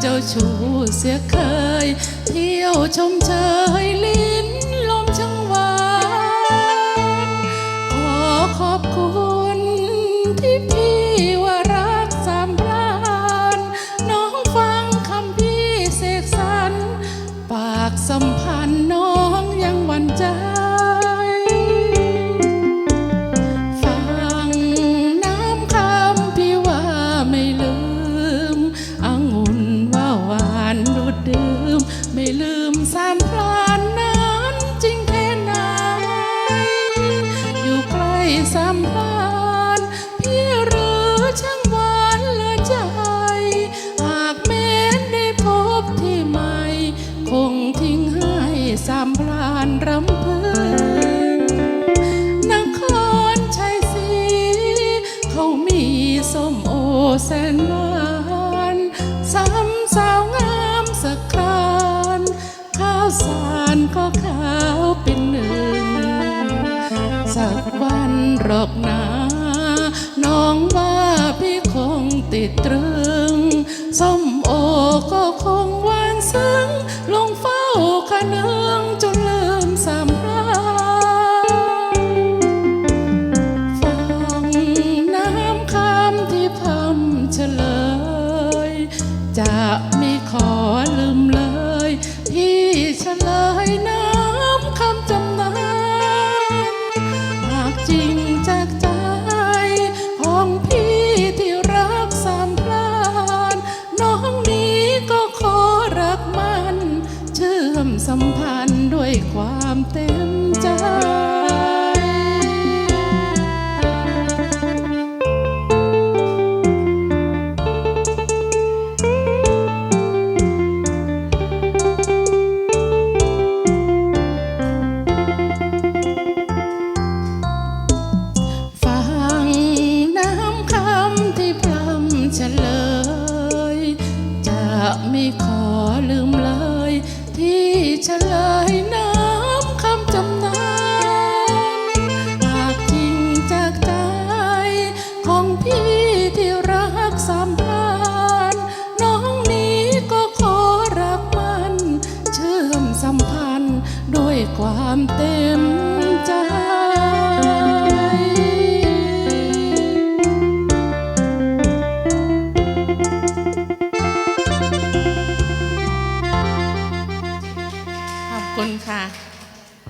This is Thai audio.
เจ้าชู้เสียเคย เที่ยวชมเชยลิ้นลมช่างหวานขอขอบคุณที่พี่ว่ารักสามพรานน้องฟังคำพี่เสกสรรปากสัมพันธ์น้องยังหวั่นใจ มไสักวันหรอกนะน้องว่าพี่คงติดตรึงส้มโอก็คงหวานซึ้งลงเฝ้าคะเนืองจนลืมสามพราฟังน้ำคำที่พำเฉลยจะ สัมพันธ์ด้วยความเต็มใจฟังน้ำคำที่พรำเฉลยจะไม่ขอลืม เฉลยน้ำคำจำนานหากจริงจากใจของพี่ที่รักสามพรานน้องนี้ก็ขอรักมัน เชื่อมสัมพันธ์ด้วยความเต็ม